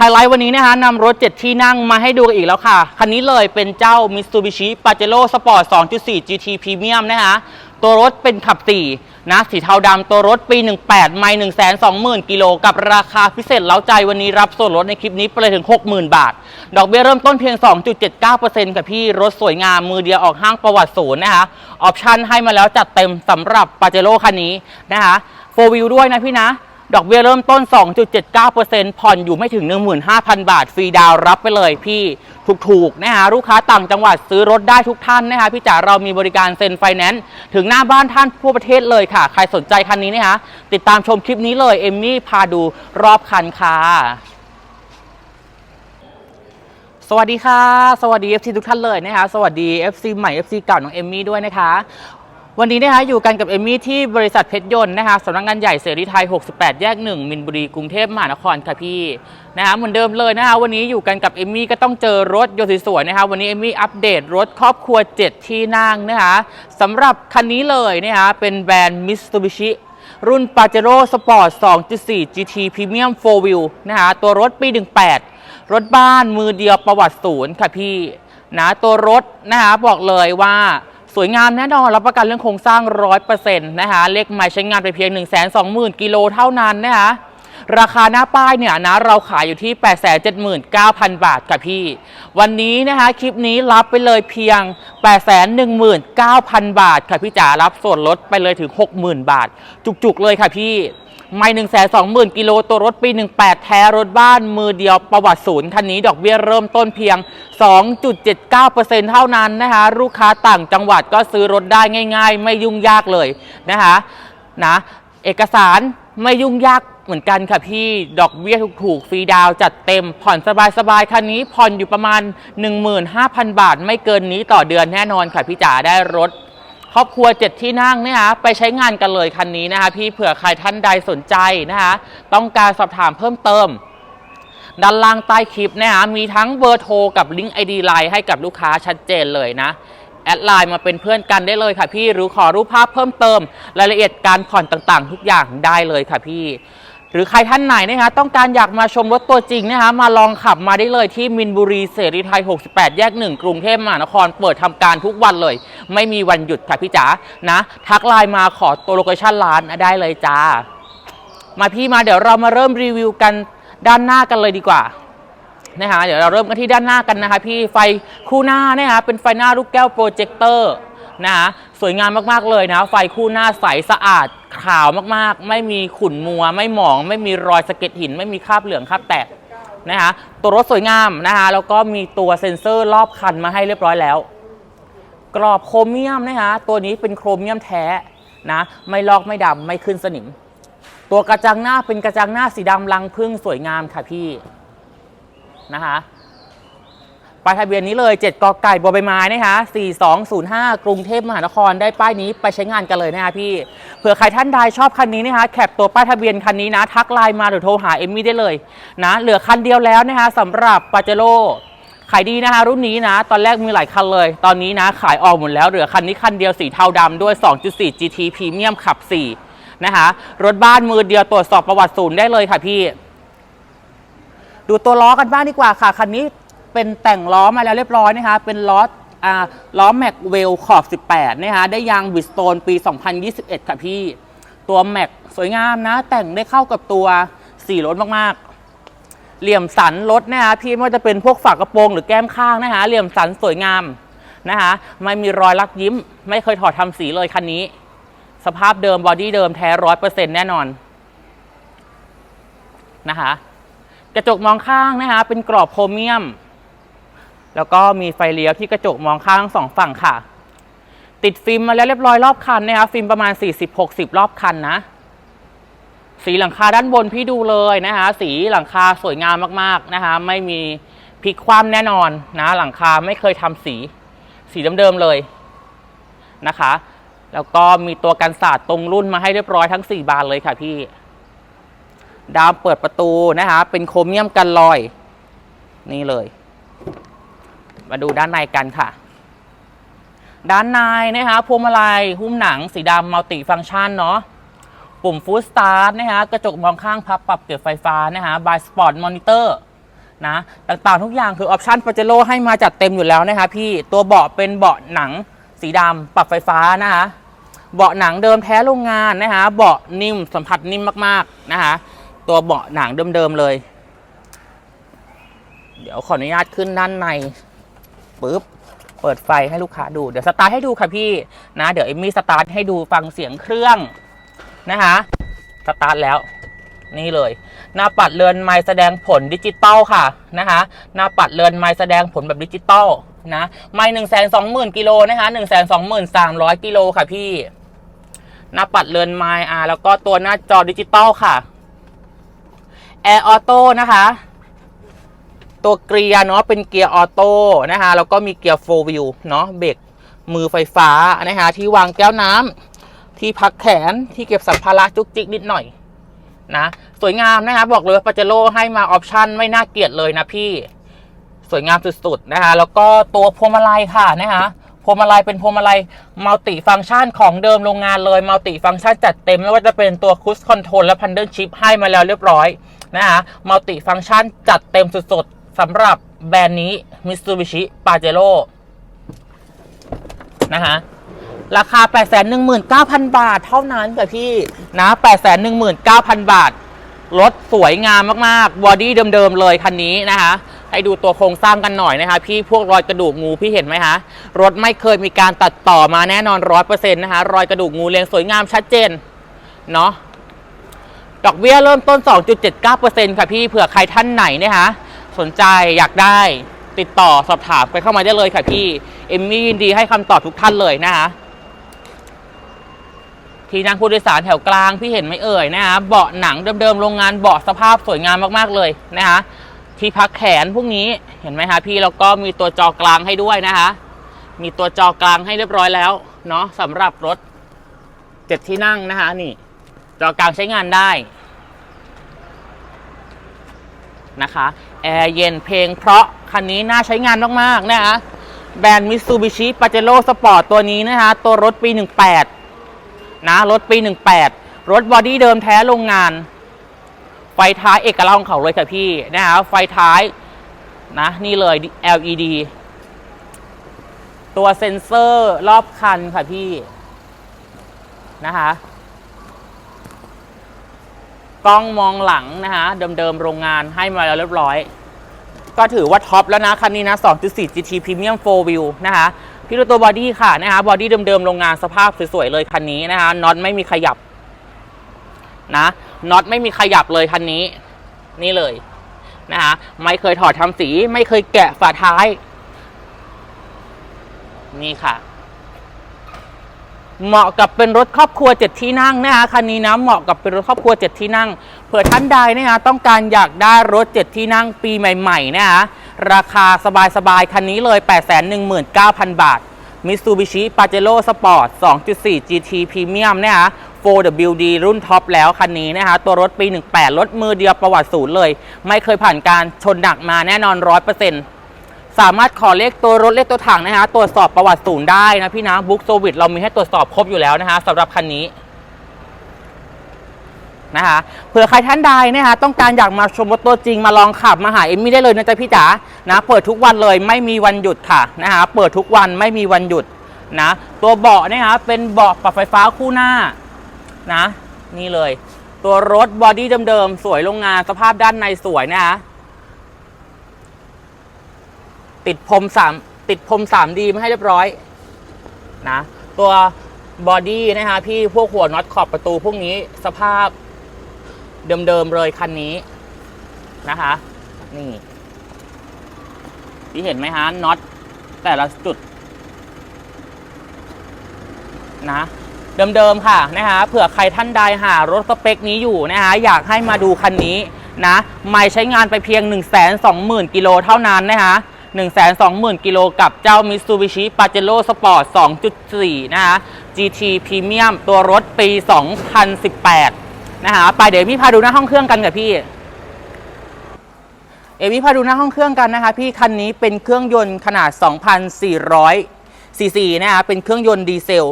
ไฮไลท์วันนี้นะคะนำรถ 7 ที่นั่งมาให้ดูกันอีกแล้วค่ะ คันนี้เลยเป็นเจ้า Mitsubishi Pajero Sport 2.4 GT Premium นะคะตัวรถเป็นขับ4นะสีเทาดำตัวรถปี 18 ไม่120,000 กิโลกับราคาพิเศษเล้าใจวันนี้รับส่วนลดในคลิปนี้ไปเลยถึง 60,000 บาท ดอกเบี้ยเริ่มต้นเพียง 2.79%ค่ะพี่รถสวยงามมือเดียวออกห้างประวัติศูนย์นะคะออปชั่นให้มาแล้วจัดเต็มสำหรับ Pajero คันนี้นะคะโฟวิวด้วยนะพี่นะ ดอกเบี้ยเริ่มต้น 2.79%ผ่อนอยู่ไม่ถึง 15,000 บาท ฟรีดาวรับไปเลยพี่ ถูกๆ นะคะลูกค้าต่างจังหวัดซื้อรถได้ทุกท่านนะคะ พี่จ๋าเรามีบริการเซ็นไฟแนนซ์ถึงหน้าบ้านท่านทั่วประเทศเลยค่ะ ใครสนใจคันนี้นะคะติดตามชมคลิปนี้เลย เอมมี่พาดูรอบคันค่ะสวัสดีค่ะ สวัสดี FC ทุกท่านเลยนะคะ สวัสดี FC ใหม่ FC เก่าน้องเอมมี่ด้วยนะคะ วันนี้นะคะอยู่กันกับเอมี่ที่บริษัทเพชรยนต์นะคะสำนักงานใหญ่เสรีไทย 68 แยก 1 มินบุรี กรุงเทพมหานครค่ะพี่นะคะเหมือนเดิมเลยนะคะวันนี้อยู่กันกับเอมี่ก็ต้องเจอรถยนต์สวยๆนะคะวันนี้เอมี่อัปเดตรถครอบครัว 7 ที่นั่งนะคะสำหรับคันนี้เลยนะคะเป็นแบรนด์ Mitsubishi รุ่น Pajero Sport 2.4 GT Premium 4 Wheel นะคะตัวรถปี 18 รถบ้านมือเดียวประวัติศูนย์ค่ะพี่นะตัวรถนะคะบอกเลยว่า วยงามแน่นอน รับประกันเรื่องโครงสร้าง 100%นะคะเลขไม้ใช้งานไปเพียง 1 2 0 0 0 0 กิโลเท่านั้นนะคะราคาหน้าป้ายเนี่ยนะเราขายอยู่ที่ 879,000 บาทค่ะพี่ วันนี้นะคะ คลิปนี้รับไปเลยเพียง 819,000 บาทค่ะพี่จ๋ารับส่วนลดไปเลยถึง 60,000 บาท จุกๆเลยค่ะพี่ ไม่หนึ่งแสนสองหมื่นกิโลตัวรถปี 18 แท้รถบ้านมือเดียวประวัติศูนย์คันนี้ดอกเบี้ยเริ่มต้นเพียง 2.79%เท่านั้นนะคะลูกค้าต่างจังหวัดก็ซื้อรถได้ง่าย ๆ ไม่ยุ่งยากเลยนะคะนะเอกสารไม่ยุ่งยากเหมือนกันค่ะพี่ ดอกเบี้ยถูกๆ ฟรีดาวจัดเต็ม ผ่อนสบายๆ คันนี้ผ่อนอยู่ประมาณ 15,000 บาท ไม่เกินนี้ต่อเดือนแน่นอนค่ะพี่จ๋าได้รถ ครอบครัวเจ็ดที่นั่งเนี่ยฮะไปใช้งานกันเลยคันนี้นะคะพี่เผื่อใครท่านใดสนใจนะคะต้องการสอบถามเพิ่มเติม ด้านล่างใต้คลิปนะคะมีทั้งเบอร์โทรกับลิงก์ไอดีไลน์ให้กับลูกค้าชัดเจนเลยนะแอดไลน์มาเป็นเพื่อนกันได้เลยค่ะพี่หรือขอรูปภาพเพิ่มเติม รายละเอียดการผ่อนต่างๆ ทุกอย่างได้เลยค่ะพี่ หรือใครท่านไหนนะคะต้องการอยากมาชมรถตัวจริงนะคะมาลองขับมาได้เลยที่มินบุรีเสรีไทย 68 แยก 1 กรุงเทพมหานครเปิดทำการทุกวันเลย ไม่มีวันหยุดค่ะพี่จ๋านะทักไลน์มาขอตัวโลเคชั่นร้านได้เลยจ้า มาพี่มาเดี๋ยวเรามาเริ่มรีวิวกันด้านหน้ากันเลยดีกว่านะคะเดี๋ยวเราเริ่มกันที่ด้านหน้ากันนะคะพี่ไฟคู่หน้าเนี่ยนะเป็นไฟหน้าลูกแก้วโปรเจคเตอร์ นะคะสวยงามมากๆเลยนะ ไฟคู่หน้าใสสะอาดขาวมากๆ ไม่มีขุ่นมัว ไม่หมอง ไม่มีรอยสะเก็ดหิน ไม่มีคราบเหลืองคราบแตกนะคะตัวรถสวยงามนะคะแล้วก็มีตัวเซ็นเซอร์รอบคันมาให้เรียบร้อยแล้ว กรอบโครเมียมนะคะตัวนี้เป็นโครเมียมแท้นะไม่ลอกไม่ดำไม่ขึ้นสนิม ตัวกระจังหน้าเป็นกระจังหน้าสีดำรังพึ่งสวยงามค่ะพี่นะคะ ป้ายทะเบียนนี้เลย 7กอไก่บอใบไม้นะคะ4205 กรุงเทพมหานครได้ป้ายนี้ไปใช้งานกันเลยนะคะพี่ เผื่อใครท่านใดชอบคันนี้นะคะ แคปตัวป้ายทะเบียนคันนี้นะ ทักไลน์มาหรือโทรหาเอมมี่ได้เลยนะ เหลือคันเดียวแล้วนะคะสำหรับปาเจโร่ขายดีนะคะรุ่นนี้นะ ตอนแรกมีหลายคันเลย ตอนนี้นะขายออกหมดแล้วเหลือคันนี้คันเดียวสีเทาดำด้วย 2.4 GT Premium ขับ 4 นะคะรถบ้านมือเดียวตรวจสอบประวัติศูนย์ได้เลยค่ะพี่ ดูตัวล้อกันบ้างดีกว่าค่ะคันนี้ เป็นแต่งล้อมาแล้วเรียบร้อยนะคะ เป็นล้ออ่าล้อแม็กเวลขอบ 18 นะคะ ได้ยางบิสโตนปี 2021 ค่ะพี่ ตัวแม็กสวยงามนะ แต่งได้เข้ากับตัวสีรถมากๆ เหลี่ยมสันรถนะคะพี่ไม่ว่าจะเป็นพวกฝากระโปรงหรือแก้มข้างนะคะ เหลี่ยมสันสวยงามนะคะ ไม่มีรอยลักยิ้ม ไม่เคยถอดทำสีเลยคันนี้ สภาพเดิมบอดี้เดิมแท้ร้อยเปอร์เซ็นต์แน่นอนนะคะ กระจกมองข้างนะคะ เป็นกรอบโครเมียม แล้วก็มีไฟเลี้ยวที่กระจกมองข้างทั้งสองฝั่งค่ะ ติดฟิล์มมาแล้วเรียบร้อยรอบคันนะคะฟิล์มประมาณ 40-60 รอบคันนะ สีหลังคาด้านบนพี่ดูเลยนะคะ สีหลังคาสวยงามมากๆนะคะ ไม่มีพลิกคว่ำแน่นอนนะ หลังคาไม่เคยทำสี สีเดิมๆเลยนะคะ แล้วก็มีตัวกันศาสตรงรุ่นมาให้เรียบร้อยทั้ง 4 บานเลยค่ะพี่ดามเปิดประตูนะคะ เป็นโครเมียมกันรอย นี่เลย มาดูด้านในกันค่ะ ด้านในนะคะพวงมาลัยหุ้มหนังสีดำมัลติฟังก์ชันเนาะปุ่มฟู d สตาร์ทนะคะกระจกมองข้างพับปรับเก็บไฟฟ้านะคะบายสปอร์ตมอนิเตอร์นะต่างๆทุกอย่างคือออปชันปาเจโร่ให้มาจัดเต็มอยู่แล้วนะคะพี่ตัวเบาะเป็นเบาะหนังสีดำปรับไฟฟ้านะคะเบาะหนังเดิมแท้โรงงานนะคะเบาะนิ่มสัมผัสนิ่มมากๆนะคะตัวเบาะหนังเดิมๆเลย เดี๋ยวขออนุญาตขึ้นด้านใน ปึ๊บเปิดไฟให้ลูกค้าดูเดี๋ยวสตาร์ทให้ดูค่ะพี่นะเดี๋ยวเอมมี่สตาร์ทให้ดูฟังเสียงเครื่องนะคะสตาร์ทแล้วนี่เลย หน้าปัดเรือนไม้แสดงผลดิจิตอลค่ะนะคะหน้าปัดเรือนไม้แสดงผลแบบดิจิตอลนะไม้หนึ่งแสนสองหมื่นกิโลนะคะหนึ่งแสนสองหมื่นสามร้อยกิโลค่ะพี่หน้าปัดเรือนไม้อ่าแล้วก็ตัวหน้าจอดิจิตอลค่ะแอร์ออโต้นะคะ ตัวเกียร์เนาะเป็นเกียร์ออโต้นะคะแล้วก็มีเกียร์โฟวิวเนาะเบรกมือไฟฟ้านะคะที่วางแก้วน้ำที่พักแขนที่เก็บสัมภาระจุกจิกนิดหน่อยนะสวยงามนะคะบอกเลยว่าปาเจโร่ให้มาออปชันไม่น่าเกลียดเลยนะพี่สวยงามสุดๆนะคะแล้วก็ตัวพวงมาลัยค่ะนะคะพวงมาลัยเป็นพวงมาลัยมัลติฟังก์ชันของเดิมโรงงานเลยมัลติฟังก์ชันจัดเต็มไม่ว่าจะเป็นตัวคุชคอนโทรลและพันเดิลชิพให้มาแล้วเรียบร้อยนะคะมัลติฟังก์ชันจัดเต็มสุดๆ สำหรับแบรนด์นี้ Mitsubishi Pajero นะคะราคา 819,000 บาทเท่านั้นค่ะพี่นะ 819,000 บาท รถสวยงามมากๆ บอดี้เดิมๆเลยคันนี้นะคะ ให้ดูตัวโครงสร้างกันหน่อยนะคะ พี่พวกรอยกระดูกงูพี่เห็นไหมคะรถไม่เคยมีการตัดต่อมาแน่นอนร้อยเปอร์เซ็นต์นะคะ รอยกระดูกงูเรียงสวยงามชัดเจน เนาะดอกเบี้ยเริ่มต้น 2.79%ค่ะพี่เผื่อใครท่านไหนนะคะ สนใจอยากได้ติดต่อสอบถามไปเข้ามาได้เลยค่ะพี่ เอมมี่ยินดีให้คำตอบทุกท่านเลยนะคะที่นั่งผู้โดยสารแถวกลางพี่เห็นไหมเอ่ยนะคะเบาะหนังเดิมๆโรงงานเบาะสภาพสวยงามมากๆเลยนะคะที่พักแขนพวกนี้เห็นไหมคะพี่แล้วก็มีตัวจอกลางให้ด้วยนะคะมีตัวจอกลางให้เรียบร้อยแล้วเนาะสำหรับรถเจ็ดที่นั่งนะคะนี่ จอกลางใช้งานได้นะคะ แอร์เย็นเพลงเพราะคันนี้น่าใช้งานมากๆนะคะแบรนด์ Mitsubishi Pajero Sport ตัวนี้นะคะตัวรถปี 18 นะ รถปี 18 รถบอดี้เดิมแท้โรงงาน ไฟท้ายเอกลักษณ์ของเขาเลยค่ะพี่นะคะไฟท้ายนะนี่เลย LED ตัวเซ็นเซอร์รอบคันค่ะพี่นะคะ กล้องมองหลังนะคะเดิมๆโรงงานให้มาแล้วเรียบร้อย ก็ถือว่าท็อปแล้วนะ คันนี้นะ 2.4 GT Premium 4 Wheel นะคะพี่ดูตัวบอดี้ค่ะนะคะบอดี้เดิมๆโรงงานสภาพสวยๆเลยคันนี้นะคะน็อตไม่มีขยับนะน็อตไม่มีขยับเลยคันนี้ นี่เลยนะคะไม่เคยถอดทำสี ไม่เคยแกะฝาท้าย นี่ค่ะ เหมาะกับเป็นรถครอบครัวเจ็ดที่นั่งนะคะคันนี้นะเหมาะกับเป็นรถครอบครัวเจ็ดที่นั่ง เผื่อท่านใดนะคะต้องการอยากได้รถเจ็ดที่นั่งปีใหม่ๆนะคะราคาสบายๆคันนี้เลย 819,000 บาท Mitsubishi Pajero Sport 2.4 GT Premium นะคะ 4WD รุ่นท็อปแล้วคันนี้นะคะตัวรถปี 18 รถมือเดียวประวัติศูนย์เลย ไม่เคยผ่านการชนหนักมาแน่นอน 100% สามารถขอเลขตัวรถเลขตัวถังนะคะตรวจสอบประวัติศูนย์ได้นะพี่นะบุ๊กโซวิตเรามีให้ตรวจสอบครบอยู่แล้วนะคะสำหรับคันนี้นะคะเผื่อใครท่านใดนะคะต้องการอยากมาชมรถตัวจริงมาลองขับมาหาเอมมี่ได้เลยนะจ๊ะพี่จ๋านะเปิดทุกวันเลยไม่มีวันหยุดค่ะนะคะเปิดทุกวันไม่มีวันหยุดนะตัวเบาะนะคะเป็นเบาะปรับไฟฟ้าคู่หน้านะนี่เลย ตัวรถบอดี้เดิมๆสวยโรงงานสภาพด้านในสวยนะคะ ติดพรมสามติดพรมสามดีมาให้เรียบร้อยนะตัวบอดี้นะคะพี่พวกหัวน็อตขอบประตูพวกนี้สภาพเดิมๆเลยคันนี้นะคะนี่ที่เห็นไหมฮะน็อตแต่ละจุดนะเดิมๆค่ะนะคะเผื่อใครท่านใดหารถสเปคนี้อยู่นะคะอยากให้มาดูคันนี้นะไม่ใช้งานไปเพียง 1 2 0 0 0 0กิโลเท่านั้นนะคะ 120,000 กิโลกับเจ้า Mitsubishi Pajero Sport 2.4 นะคะ GT Premium ตัวรถปี 2018 นะคะไปเดี๋ยวพี่พาดูหน้าห้องเครื่องกันกับพี่ เอวิพาดูหน้าห้องเครื่องกันนะคะพี่คันนี้เป็นเครื่องยนต์ขนาด 2,400ซีซีนะคะเป็นเครื่องยนต์ดีเซล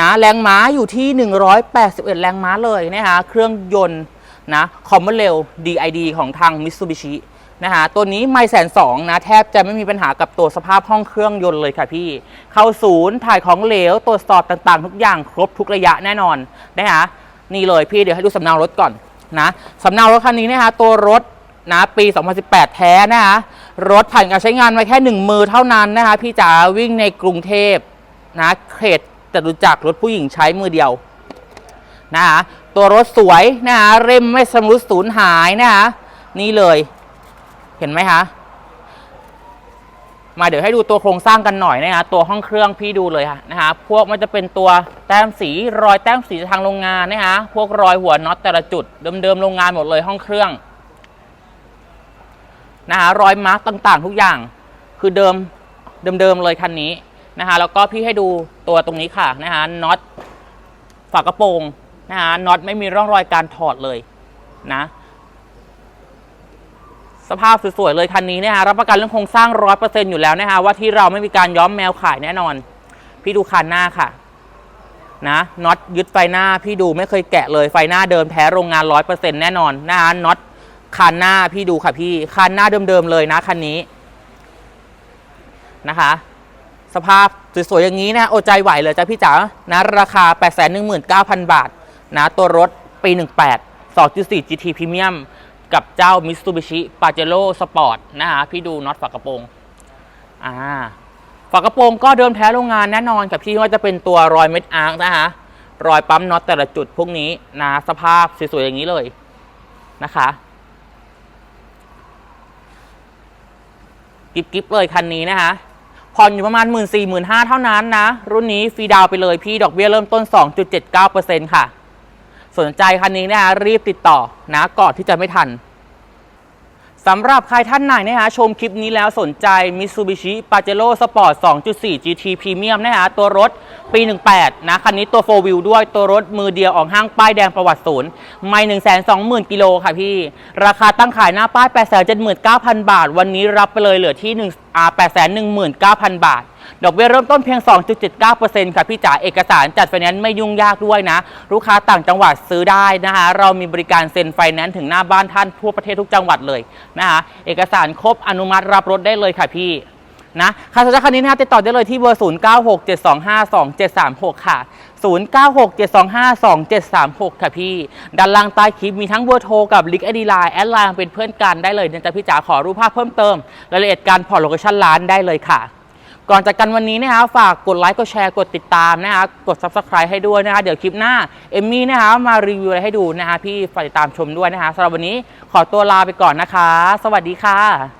นะแรงม้าอยู่ที่ 181 แรงม้าเลยนะคะเครื่องยนต์นะคอมมอนเรล DID ของทาง Mitsubishi นะคะตัวนี้ไม่แสนสองนะแทบจะไม่มีปัญหากับตัวสภาพห้องเครื่องยนต์เลยค่ะพี่ เข้าศูนย์ถ่ายของเหลวตรวจสอบต่างๆ ทุกอย่างครบทุกระยะแน่นอนนะคะนี่เลยพี่เดี๋ยวให้ดูสำเนารถก่อนนะสำเนารถคันนี้นะคะตัวรถนะปี 2018 แท้นะคะรถผ่านการใช้งานมาแค่หนึ่งมือเท่านั้นนะคะพี่จ๋าวิ่งในกรุงเทพนะเขตจตุจักรรถผู้หญิงใช้มือเดียวนะคะตัวรถสวยนะคะเร่มไม่สำรุดสูญหายนะคะนี่เลย เห็นไหมคะ มาเดี๋ยวให้ดูตัวโครงสร้างกันหน่อยนะคะตัวห้องเครื่องพี่ดูเลยค่ะนะคะ พวกมันจะเป็นตัวแต้มสีรอยแต้มสีทางโรงงานนะคะพวกรอยหัวน็อตแต่ละจุดเดิมๆโรงงานหมดเลยห้องเครื่องนะคะรอยมาร์กต่างๆ ทุกอย่าง คือเดิมเดิมๆเลยคันนี้นะคะแล้วก็พี่ให้ดูตัวตรงนี้ค่ะนะคะน็อตฝากระโปรงนะฮะน็อตไม่มีร่องรอยการถอดเลยนะ สภาพสวยๆเลยคันนี้นะฮะรับประกันเรื่องโครงสร้างร้อยเปอร์เซ็นต์อยู่แล้วนะฮะว่าที่เราไม่มีการย้อมแมวขายแน่นอน พี่ดูคันหน้าค่ะนะน็อตยึดไฟหน้าพี่ดูไม่เคยแกะเลยไฟหน้าเดิมแท้โรงงานร้อยเปอร์เซ็นต์แน่นอนนะฮะน็อตคันหน้าพี่ดูค่ะพี่คันหน้าเดิมๆเลยนะคันนี้นะคะ สภาพสวยๆอย่างนี้นะโอใจไหวเลยจ้ะพี่จ๋านะราคา 819,000 บาทนะตัวรถปี 18 2.4 GT Premium กับเจ้า Mitsubishi Pajero Sport นะคะพี่ดูน็อตฝากระโปรงอ่าฝากระโปรงก็เดิมแท้โรงงานแน่นอนกับพี่ว่าจะเป็นตัวรอยเม็ดอาร์นะคะรอยปั๊มน็อตแต่ละจุดพวกนี้นะสภาพสวยๆอย่างนี้เลยนะคะกิบๆเลยคันนี้นะคะผ่อนอยู่ประมาณ 1 4 5 0 0เท่านั้นนะ รุ่นนี้ฟรีดาวไปเลยพี่ดอกเบี้ยเริ่มต้น 2.79%ค่ะ สนใจคันนี้นะคะรีบติดต่อนะก่อนที่จะไม่ทันสำหรับใครท่านไหนนะคะชมคลิปนี้แล้วสนใจ Mitsubishi Pajero Sport 2.4 GT Premium นะคะตัวรถปี 18 นะ คันนี้ตัว 4 wheel ด้วยตัวรถมือเดียวออกห้างป้ายแดงประวัติศูนย์ไม่120,000 กิโลค่ะพี่ ราคาตั้งขายหน้าป้าย 879,000 บาท วันนี้รับไปเลยเหลือที่1 819,000 บาท ดอกเบี้ยเริ่มต้นเพียง 2.79%ค่ะพี่จ๋าเอกสารจัดไฟแนนซ์ไม่ยุ่งยากด้วยนะ ลูกค้าต่างจังหวัดซื้อได้นะคะ เรามีบริการเซ็นไฟแนนซ์ถึงหน้าบ้านท่านทั่วประเทศทุกจังหวัดเลยนะคะเอกสารครบอนุมัติรับรถได้เลยค่ะพี่นะค่าสนใจคันนี้นะคะติดต่อได้เลยที่เบอร์ 0967252736 ค่ะ 0967252736 ค่ะพี่ ด้านล่างใต้คลิปมีทั้งเบอร์โทรกับลิงก์ไอดีไลน์แอดไลน์เป็นเพื่อนกันได้เลยนะจ๊ะพี่จ๋าขอรูปภาพเพิ่มเติม รายละเอียดการผ่อนโลเคชั่นร้านได้เลยค่ะ ก่อนจากกันวันนี้นะครับฝากกดไลค์กดแชร์กดติดตามนะครับกด subscribe ให้ด้วยนะคะเดี๋ยวคลิปหน้าเอมมี่นะคะมารีวิวอะไรให้ดูนะคะพี่ฝากติดตามชมด้วยนะคะสำหรับวันนี้ขอตัวลาไปก่อนนะคะ สวัสดีค่ะ